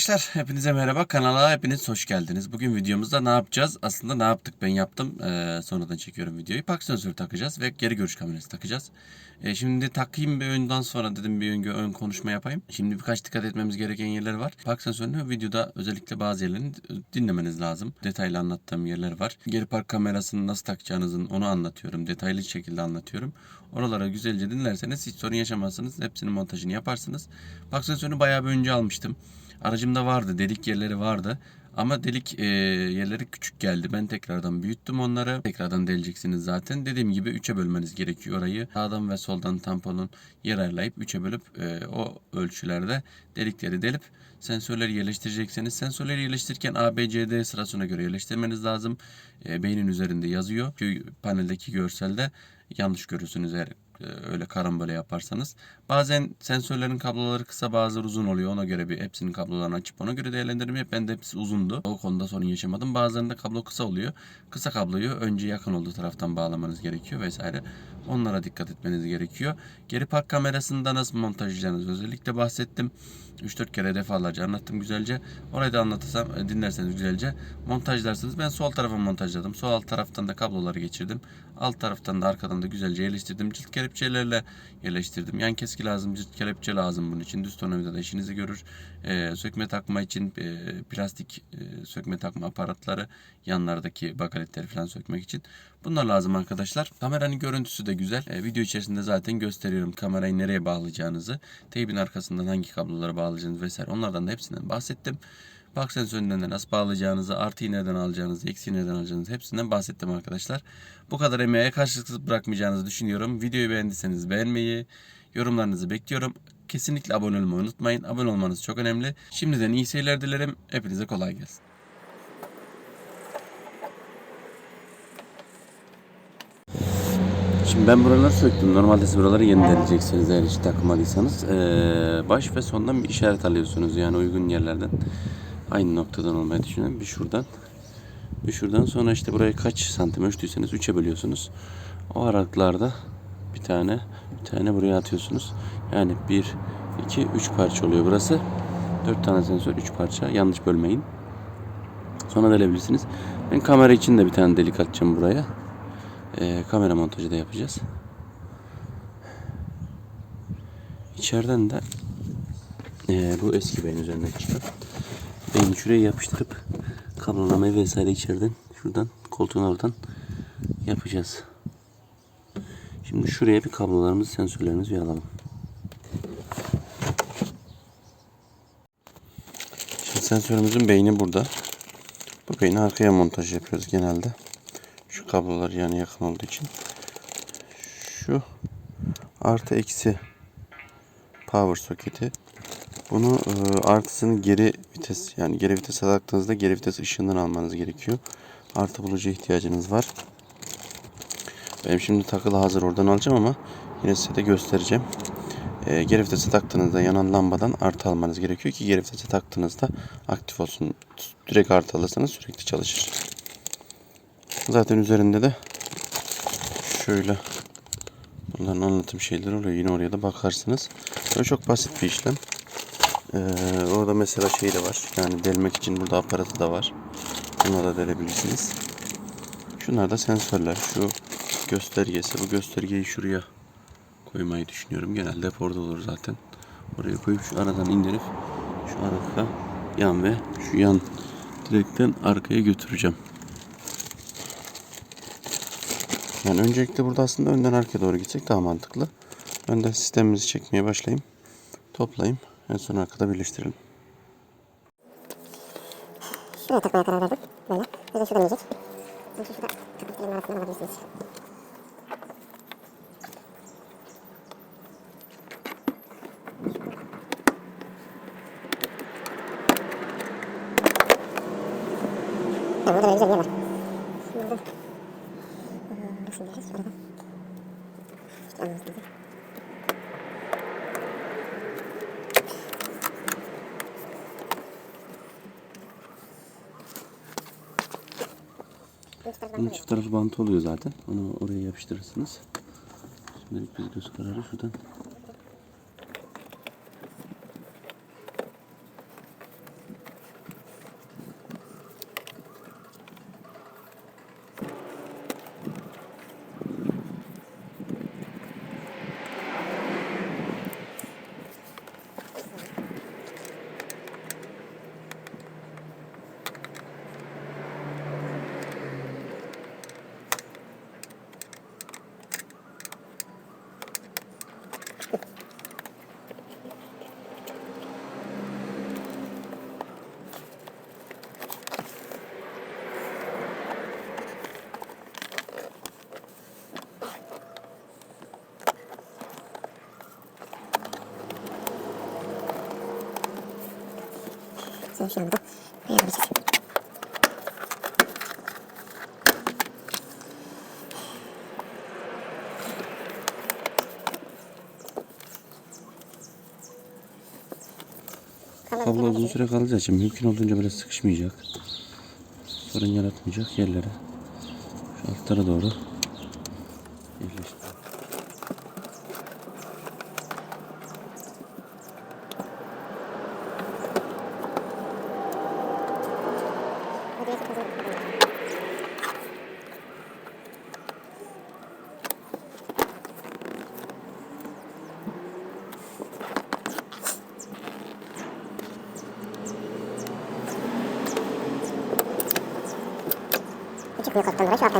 Arkadaşlar hepinize merhaba kanala hepiniz hoş geldiniz. Bugün videomuzda ne yapacağız? Aslında ne yaptık ben yaptım. Ee, sonradan çekiyorum videoyu. Park sensörü takacağız ve geri görüş kamerası takacağız. Ee, şimdi takayım bir önden sonra dedim bir ön, ön konuşma yapayım. Şimdi birkaç dikkat etmemiz gereken yerler var. Park sensörünü videoda özellikle bazı yerlerini dinlemeniz lazım. Detaylı anlattığım yerler var. Geri park kamerasını nasıl takacağınızın onu anlatıyorum. Detaylı şekilde anlatıyorum. Oralara güzelce dinlerseniz hiç sorun yaşamazsınız. Hepsinin montajını yaparsınız. Park sensörünü bayağı bir önce almıştım. Aracımda vardı, delik yerleri vardı. Ama delik e, yerleri küçük geldi. Ben tekrardan büyüttüm onları. Tekrardan deleceksiniz zaten. Dediğim gibi 3'e bölmeniz gerekiyor orayı. Sağdan ve soldan tamponun yer ayarlayıp 3'e bölüp e, o ölçülerde delikleri delip sensörleri yerleştirecekseniz sensörleri yerleştirirken A, B, C, D sırasına göre yerleştirmeniz lazım. E, beynin üzerinde yazıyor. Şu paneldeki görselde yanlış görürsünüz eğer öyle karambole yaparsanız. Bazen sensörlerin kabloları kısa bazıları uzun oluyor. Ona göre bir hepsinin kablolarını açıp ona göre değerlendirme yap. Ben de hepsi uzundu. O konuda sorun yaşamadım. Bazılarında kablo kısa oluyor. Kısa kabloyu önce yakın olduğu taraftan bağlamanız gerekiyor vesaire. Onlara dikkat etmeniz gerekiyor. Geri park kamerasında nasıl montajlayacağınız özellikle bahsettim. 3-4 kere defalarca anlattım güzelce. Orayı da anlatırsam e, dinlerseniz güzelce montajlarsınız. Ben sol tarafa montajladım. Sol alt taraftan da kabloları geçirdim. Alt taraftan da arkadan da güzelce yerleştirdim. Cilt kelepçelerle yerleştirdim. Yan keski lazım, cilt kelepçe lazım bunun için. Düz tornavida da işinizi görür. Ee, sökme takma için e, plastik e, sökme takma aparatları yanlardaki bakaletleri falan sökmek için. Bunlar lazım arkadaşlar. Kameranın görüntüsü de güzel. E, video içerisinde zaten gösteriyorum kamerayı nereye bağlayacağınızı. Teybin arkasından hangi kabloları bağlayacağınızı vesaire. Onlardan da hepsinden bahsettim. Park sensöründen de nasıl bağlayacağınızı, artıyı nereden alacağınızı, eksiği nereden alacağınızı hepsinden bahsettim arkadaşlar. Bu kadar emeğe karşılıksız bırakmayacağınızı düşünüyorum. Videoyu beğendiyseniz beğenmeyi, yorumlarınızı bekliyorum. Kesinlikle abone olmayı unutmayın. Abone olmanız çok önemli. Şimdiden iyi seyirler dilerim. Hepinize kolay gelsin. Şimdi ben buraları söktüm. Normalde siz buraları yenileyeceksiniz eğer hiç takmadıysanız. Ee, baş ve sondan bir işaret alıyorsunuz yani uygun yerlerden. Aynı noktadan olmayı düşünüyorum. Bir şuradan. Bir şuradan sonra işte burayı kaç santim ölçtüyseniz 3'e bölüyorsunuz. O aralıklarda bir tane bir tane buraya atıyorsunuz. Yani 1, 2, 3 parça oluyor burası. 4 tane sensör 3 parça. Yanlış bölmeyin. Sonra delebilirsiniz. Ben kamera için de bir tane delik atacağım buraya. Ee, kamera montajı da yapacağız. İçeriden de ee, bu eski beyin üzerinden çıkan beyni şuraya yapıştırıp kablolamayı vesaire içeriden şuradan koltuğun oradan yapacağız. Şimdi şuraya bir kablolarımızı sensörlerimizi uyaralım. Şimdi sensörümüzün beyni burada. Bu beyni arkaya montaj yapıyoruz genelde. Kablolar yani yakın olduğu için. Şu artı eksi power soketi. Bunu e, artısını geri vites yani geri vitese taktığınızda geri vites ışığından almanız gerekiyor. Artı bulucu ihtiyacınız var. Benim şimdi takılı hazır oradan alacağım ama yine size de göstereceğim. E, geri vitese taktığınızda yanan lambadan artı almanız gerekiyor ki geri vitese taktığınızda aktif olsun. Direkt artı alırsanız sürekli çalışır. Zaten üzerinde de şöyle bunların anlatım şeyleri oluyor. Yine oraya da bakarsınız. Böyle çok basit bir işlem. Ee, orada mesela şey de var. Yani delmek için burada aparatı da var. Bunu da delebilirsiniz. Şunlar da sensörler. Şu göstergesi. Bu göstergeyi şuraya koymayı düşünüyorum. Genelde hep orada olur zaten. Oraya koyup şu aradan indirip şu arka yan ve şu yan direkten arkaya götüreceğim. Yani öncelikle burada aslında önden arkaya doğru gitsek daha mantıklı. Önden sistemimizi çekmeye başlayayım. Toplayayım. En son arkada birleştirelim. Şuraya takmaya karar verdim. Böyle. De şuradan inecek. Şimdi şurada takıntıların arasından alabilirsiniz. Ya burada güzel bir yer var. Lazım. Bunun çift tarafı bantı oluyor zaten. Onu oraya yapıştırırsınız. Şimdilik biz göz kararı şuradan Sonra şu anda ayarlayacağız. Kablo uzun süre kalacağı için mümkün olduğunca böyle sıkışmayacak. Sorun yaratmayacak yerlere. Şu altlara doğru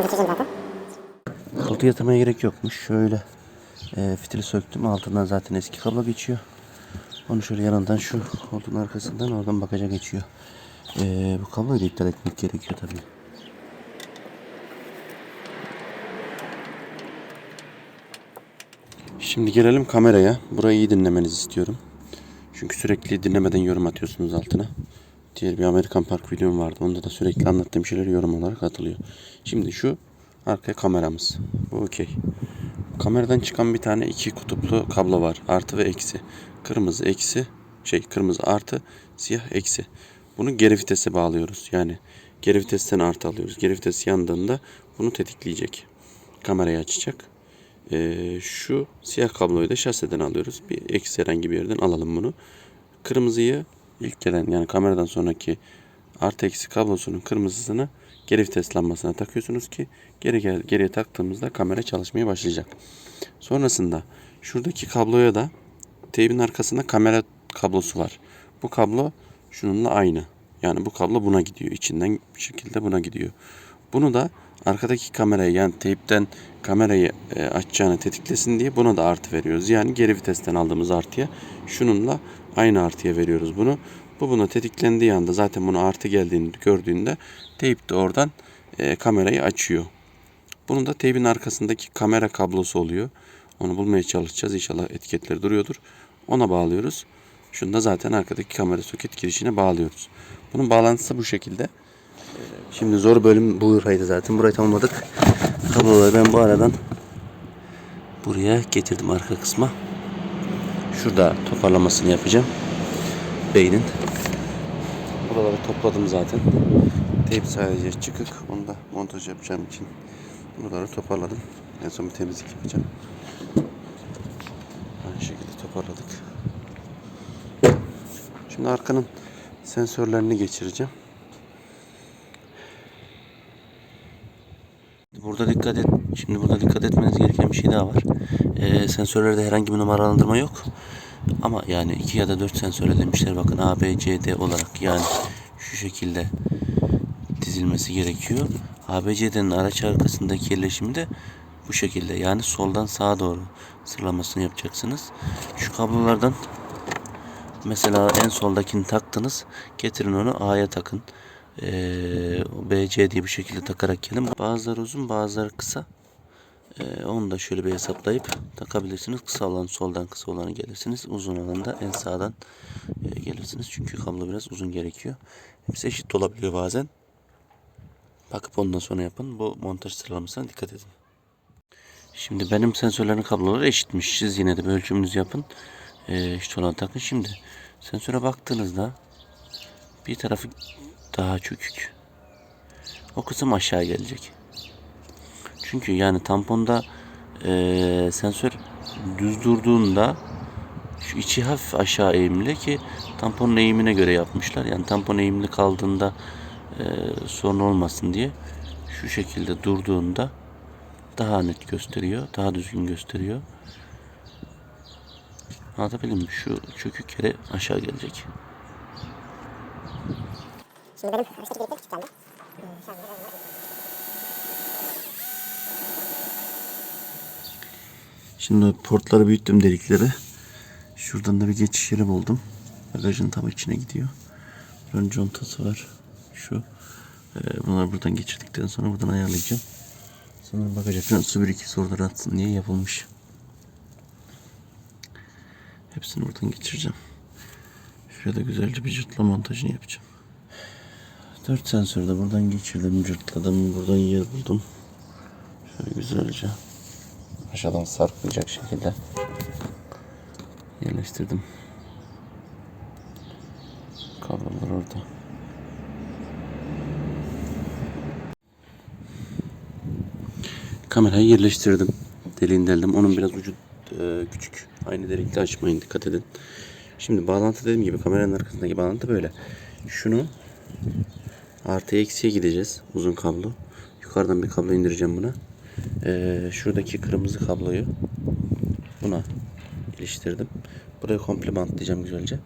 Geçeceğim zaten. Koltuğu yatırmaya gerek yokmuş. Şöyle e, fitili söktüm. Altından zaten eski kablo geçiyor. Onu şöyle yanından şu koltuğun arkasından oradan bakaca geçiyor. E, bu kabloyu da iptal etmek gerekiyor tabii. Şimdi gelelim kameraya. Burayı iyi dinlemenizi istiyorum. Çünkü sürekli dinlemeden yorum atıyorsunuz altına. Diğer bir Amerikan Park videom vardı. Onda da sürekli anlattığım şeyler yorum olarak atılıyor. Şimdi şu arka kameramız. Bu okey. Kameradan çıkan bir tane iki kutuplu kablo var. Artı ve eksi. Kırmızı eksi. Şey kırmızı artı. Siyah eksi. Bunu geri vitese bağlıyoruz. Yani geri vitesten artı alıyoruz. Geri vites yandığında bunu tetikleyecek. Kamerayı açacak. Ee, şu siyah kabloyu da şaseden alıyoruz. Bir eksi herhangi bir yerden alalım bunu. Kırmızıyı ilk gelen yani kameradan sonraki artı eksi kablosunun kırmızısını geri vites lambasına takıyorsunuz ki geri gel, geriye taktığımızda kamera çalışmaya başlayacak. Sonrasında şuradaki kabloya da teybin arkasında kamera kablosu var. Bu kablo şununla aynı. Yani bu kablo buna gidiyor. İçinden bir şekilde buna gidiyor. Bunu da arkadaki kamerayı yani teypten kamerayı e, açacağını tetiklesin diye buna da artı veriyoruz. Yani geri vitesten aldığımız artıya şununla aynı artıya veriyoruz bunu. Bu buna tetiklendiği anda zaten buna artı geldiğini gördüğünde teyp de oradan e, kamerayı açıyor. Bunun da teybin arkasındaki kamera kablosu oluyor. Onu bulmaya çalışacağız. İnşallah etiketleri duruyordur. Ona bağlıyoruz. Şunu da zaten arkadaki kamera soket girişine bağlıyoruz. Bunun bağlantısı bu şekilde. Şimdi zor bölüm buraydı zaten. Burayı tamamladık. Kabloları ben bu aradan buraya getirdim arka kısma. Şurada toparlamasını yapacağım. Beynin. Buraları topladım zaten. Teyp sadece çıkık. Onu da montaj yapacağım için buraları toparladım. En son bir temizlik yapacağım. Aynı şekilde toparladık. Şimdi arkanın sensörlerini geçireceğim. Burada dikkat et. Şimdi burada dikkat etmeniz gereken bir şey daha var. Ee, sensörlerde herhangi bir numaralandırma yok. Ama yani 2 ya da 4 sensöre demişler bakın A, B, C, D olarak yani şu şekilde dizilmesi gerekiyor. A, B, C, D'nin araç arkasındaki yerleşimi de bu şekilde yani soldan sağa doğru sıralamasını yapacaksınız. Şu kablolardan mesela en soldakini taktınız. Getirin onu A'ya takın. Ee, B, C diye bir şekilde takarak gelin. Bazıları uzun bazıları kısa. Ee, onu da şöyle bir hesaplayıp takabilirsiniz. Kısa olan soldan kısa olanı gelirsiniz. Uzun olan da en sağdan e, gelirsiniz. Çünkü kablo biraz uzun gerekiyor. Hepsi eşit olabiliyor bazen. Bakıp ondan sonra yapın. Bu montaj sıralamasına dikkat edin. Şimdi benim sensörlerin kabloları eşitmiş. Siz yine de bir ölçümünüzü yapın. Ee, eşit olan takın. Şimdi sensöre baktığınızda bir tarafı daha çökük. O kısım aşağı gelecek. Çünkü yani tamponda eee, sensör düz durduğunda şu içi hafif aşağı eğimli ki tamponun eğimine göre yapmışlar. Yani tampon eğimli kaldığında eee sorun olmasın diye şu şekilde durduğunda daha net gösteriyor. Daha düzgün gösteriyor. Anlatabildim mi? Şu çökük yere aşağı gelecek. Şimdi benim araçtaki delikler kilitlendi. Şimdi portları büyüttüm delikleri. Şuradan da bir geçiş yeri buldum. Bagajın tam içine gidiyor. Ön contası var. Şu. Ee, bunları buradan geçirdikten sonra buradan ayarlayacağım. Sonra bagaja falan su birikirse oradan atsın diye yapılmış. Hepsini buradan geçireceğim. Şuraya da güzelce bir cırtla montajını yapacağım. Dört sensörü de buradan geçirdim, cırtladım. Buradan yer buldum. Şöyle güzelce aşağıdan sarkmayacak şekilde yerleştirdim. Kablolar orada. Kamerayı yerleştirdim. Deliğini deldim. Onun biraz ucu e, küçük. Aynı delikte açmayın dikkat edin. Şimdi bağlantı dediğim gibi kameranın arkasındaki bağlantı böyle. Şunu artı eksiye gideceğiz. Uzun kablo. Yukarıdan bir kablo indireceğim buna. E, şuradaki kırmızı kabloyu buna iliştirdim. Buraya komple bantlayacağım güzelce.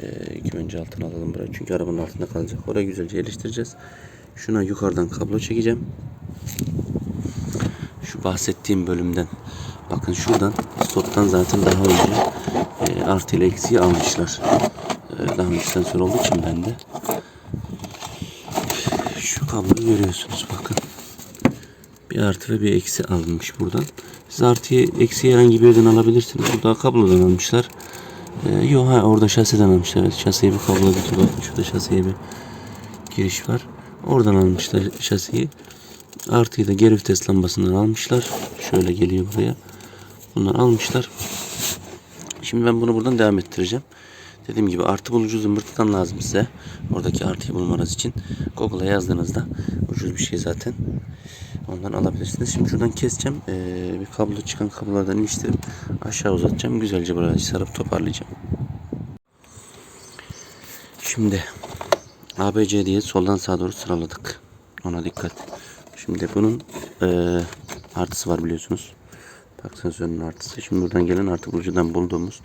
E, ilk önce altına alalım burayı. Çünkü arabanın altında kalacak. Oraya güzelce yerleştireceğiz. Şuna yukarıdan kablo çekeceğim şu bahsettiğim bölümden bakın şuradan stoptan zaten daha önce e, artı ile eksiği almışlar. E, daha önce sensör olduğu için bende. Şu kabloyu görüyorsunuz bakın. Bir artı ve bir eksi alınmış buradan. Siz artıyı eksiği herhangi bir yerden alabilirsiniz. Burada kablodan almışlar. E, yok ha orada şasiden almışlar. Şasiye bir kablo bir bakın şurada şasiye bir giriş var. Oradan almışlar şasiyi. Artıyı da geri vites lambasından almışlar. Şöyle geliyor buraya. Bunlar almışlar. Şimdi ben bunu buradan devam ettireceğim. Dediğim gibi artı bulucu zımbırtıdan lazım size. Oradaki artıyı bulmanız için. Google'a yazdığınızda ucuz bir şey zaten. Ondan alabilirsiniz. Şimdi şuradan keseceğim. Ee, bir kablo çıkan kablolardan iliştirip aşağı uzatacağım. Güzelce buraya sarıp toparlayacağım. Şimdi ABC diye soldan sağa doğru sıraladık. Ona dikkat. Şimdi bunun eee, artısı var biliyorsunuz. Bak sensörün artısı. Şimdi buradan gelen artı bulucudan bulduğumuz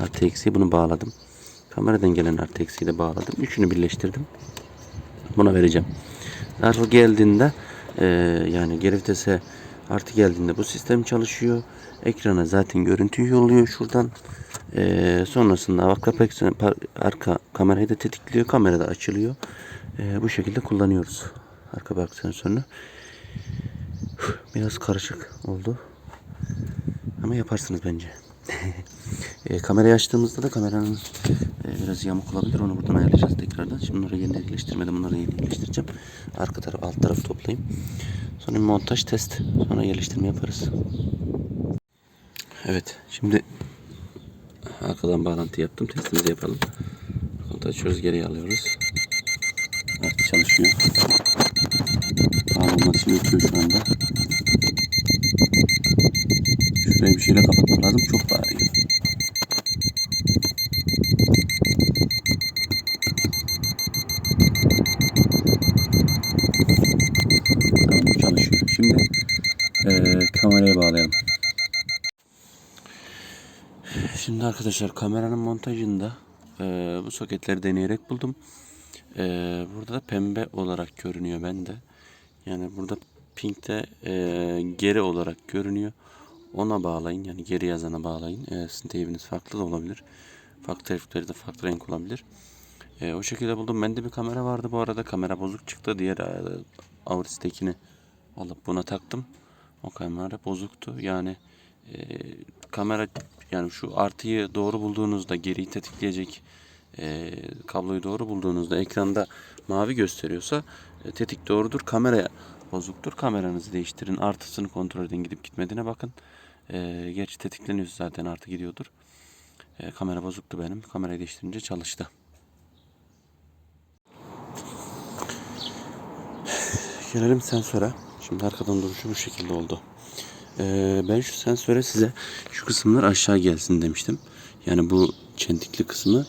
artı eksiği bunu bağladım. Kameradan gelen artı eksiği de bağladım. Üçünü birleştirdim. Buna vereceğim. Artı geldiğinde eee, yani geri vitese artı geldiğinde bu sistem çalışıyor. Ekrana zaten görüntüyü yolluyor şuradan. Eee, sonrasında arka, arka kamerayı da tetikliyor. Kamera da açılıyor. Eee, bu şekilde kullanıyoruz. Arka bak sensörünü. Biraz karışık oldu. Ama yaparsınız bence. e, kamerayı açtığımızda da kameranın e, biraz yamuk olabilir. Onu buradan ayarlayacağız tekrardan. Şimdi bunları yeni yerleştirmedim. Bunları yerleştireceğim. Arka taraf, alt tarafı toplayayım. Sonra montaj test. Sonra yerleştirme yaparız. Evet. Şimdi arkadan bağlantı yaptım. Testimizi yapalım. Kontağı açıyoruz. Geriye alıyoruz. Artık çalışıyor. İçin ötüyor şu anda. Şurayı bir şeyle kapatmam lazım. Çok bağırıyor. Tamam bu çalışıyor. Şimdi eee kameraya bağlayalım. Şimdi arkadaşlar kameranın montajında eee, bu soketleri deneyerek buldum. Eee, burada da pembe olarak görünüyor bende. Yani burada pinkte eee, geri olarak görünüyor. Ona bağlayın yani geri yazana bağlayın. Eee sizin teybiniz farklı da olabilir. Farklı tarifleri de farklı renk olabilir. Eee, o şekilde buldum. Bende bir kamera vardı bu arada. Kamera bozuk çıktı. Diğer eee, Auris'tekini alıp buna taktım. O kamera bozuktu. Yani eee, kamera yani şu artıyı doğru bulduğunuzda geriyi tetikleyecek eee, kabloyu doğru bulduğunuzda ekranda mavi gösteriyorsa e, tetik doğrudur. Kamera bozuktur. Kameranızı değiştirin. Artısını kontrol edin. Gidip gitmediğine bakın. Eee gerçi tetikleniyorsa zaten artı gidiyordur. Eee, kamera bozuktu benim. Kamerayı değiştirince çalıştı. Gelelim sensöre. Şimdi arkadan duruşu bu şekilde oldu. Ee, ben şu sensöre size şu kısımlar aşağı gelsin demiştim. Yani bu çentikli kısmı.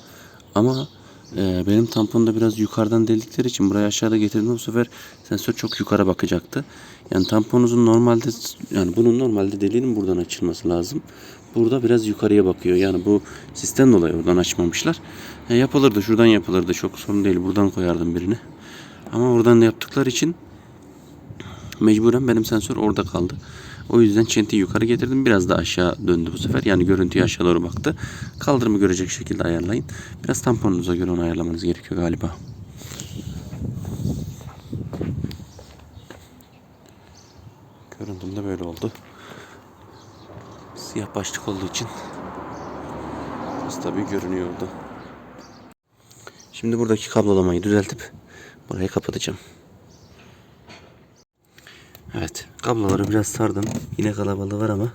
Ama e, benim tamponda biraz yukarıdan deldikleri için buraya aşağıda getirdim. Bu sefer sensör çok yukarı bakacaktı. Yani tamponunuzun normalde yani bunun normalde deliğinin buradan açılması lazım. Burada biraz yukarıya bakıyor. Yani bu sistem dolayı oradan açmamışlar. E, yapılırdı şuradan yapılırdı. Çok sorun değil. Buradan koyardım birini. Ama oradan da yaptıkları için Mecburen benim sensör orada kaldı. O yüzden çentiyi yukarı getirdim. Biraz da aşağı döndü bu sefer. Yani görüntüyü aşağı doğru baktı. Kaldırımı görecek şekilde ayarlayın. Biraz tamponunuza göre onu ayarlamanız gerekiyor galiba. Görüntüm de böyle oldu. Siyah başlık olduğu için biraz tabii görünüyordu. Şimdi buradaki kablolamayı düzeltip burayı kapatacağım. Evet kabloları biraz sardım. Yine kalabalığı var ama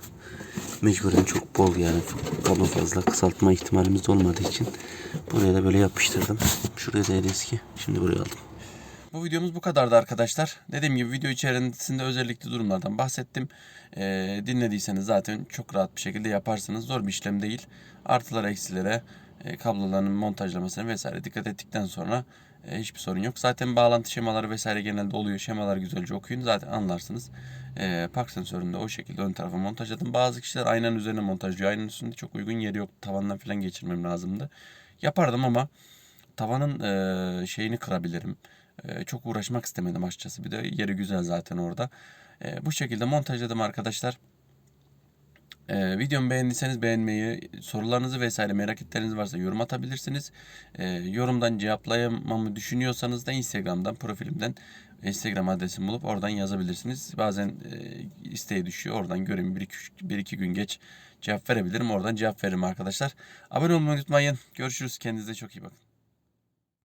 mecburen çok bol yani. Kablo fazla kısaltma ihtimalimiz olmadığı için buraya da böyle yapıştırdım. Şuraya da eski. Şimdi buraya aldım. Bu videomuz bu kadardı arkadaşlar. Dediğim gibi video içerisinde özellikle durumlardan bahsettim. Ee, dinlediyseniz zaten çok rahat bir şekilde yaparsınız. Zor bir işlem değil. Artılara eksilere kabloların montajlamasına vesaire dikkat ettikten sonra e, hiçbir sorun yok. Zaten bağlantı şemaları vesaire genelde oluyor. Şemaları güzelce okuyun zaten anlarsınız. E, park sensörünü de o şekilde ön tarafa montajladım. Bazı kişiler aynanın üzerine montajlıyor. Aynanın üstünde çok uygun yeri yok. Tavandan falan geçirmem lazımdı. Yapardım ama tavanın e, şeyini kırabilirim. E, çok uğraşmak istemedim açıkçası. Bir de yeri güzel zaten orada. E, bu şekilde montajladım arkadaşlar. Ee, videomu beğendiyseniz beğenmeyi, sorularınızı vesaire merak ettikleriniz varsa yorum atabilirsiniz. Ee, yorumdan cevaplayamamı düşünüyorsanız da Instagram'dan, profilimden Instagram adresimi bulup oradan yazabilirsiniz. Bazen e, isteğe düşüyor. Oradan göreyim bir iki, bir iki gün geç cevap verebilirim. Oradan cevap veririm arkadaşlar. Abone olmayı unutmayın. Görüşürüz. Kendinize çok iyi bakın.